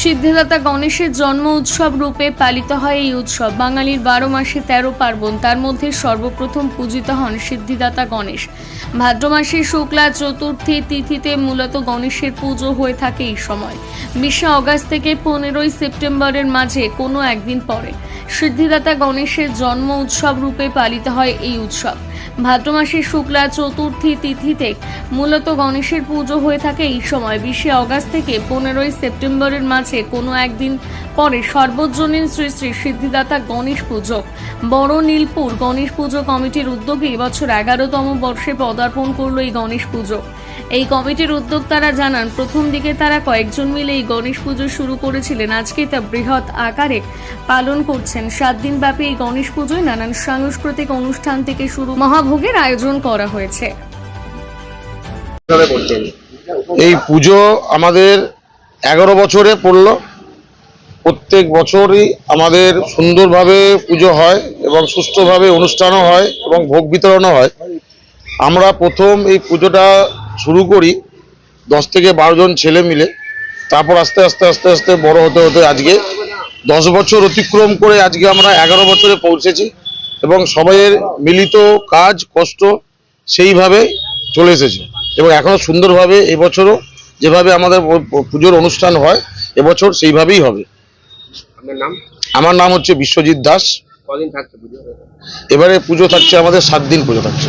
সিদ্ধিদাতা গণেশের জন্ম উৎসব রূপে পালিত হয় এই উৎসব। বাঙালির বারো মাসে তেরো পার্বণ, তার মধ্যে সর্বপ্রথম পূজিত হন সিদ্ধিদাতা গণেশ। ভাদ্র মাসের শুক্লা চতুর্থী তিথিতে মূলত গণেশের পুজো হয়ে থাকে এই সময়। বিশে অগাস্ট থেকে পনেরোই সেপ্টেম্বরের মাঝে কোনো একদিন পরে সিদ্ধিদাতা গণেশের জন্ম উৎসব রূপে পালিত হয় এই উৎসব। ভাদ্র মাসের শুক্লা চতুর্থী তিথিতে মূলত গণেশের পুজো হয়ে থাকে এই সময়। বিশে অগাস্ট থেকে পনেরোই সেপ্টেম্বরের মাঝে কোনো একদিন পরে সর্বজনীন শ্রী শ্রী সিদ্ধিদাতা গণেশ পুজো। বড় নীলপুর গণেশ পুজো কমিটির উদ্যোগে এবছর এগারোতম বর্ষে পদার্পণ করল এই গণেশ পুজো। এই কমিটির উদ্যোক্তারা জানান, প্রথম দিকে তারা কয়েকজন মিলে এই গণেশ পুজো শুরু করেছিলেন। আজকে তা বৃহৎ আকারে পালন করছেন। সাত দিন ব্যাপী এই গণেশ পুজোয় নানান সাংস্কৃতিক অনুষ্ঠান থেকে শুরু মহাভোগের আয়োজন করা হয়েছে। এই পুজো আমাদের এগারো বছরে পড়ল। প্রত্যেক বছরই আমাদের সুন্দরভাবে পুজো হয় এবং সুষ্ঠুভাবে অনুষ্ঠানও হয় এবং ভোগ বিতরণও হয়। আমরা প্রথম এই পুজোটা শুরু করি দশ থেকে বারো জন ছেলে মিলে। তারপর আস্তে আস্তে আস্তে আস্তে বড় হতে হতে আজকে দশ বছর অতিক্রম করে আজকে আমরা এগারো বছরে পৌঁছেছি এবং সবাইয়ের মিলিত কাজ, কষ্ট সেইভাবে চলে এসেছে এবং এখনও সুন্দরভাবে এবছরও যেভাবে আমাদের পুজোর অনুষ্ঠান হয় এবছর সেইভাবেই হবে। নাম? আমার নাম হচ্ছে বিশ্বজিৎ দাস। কদিন থাকছে পুজো? এবারে পুজো থাকছে আমাদের সাত দিন পুজো থাকছে।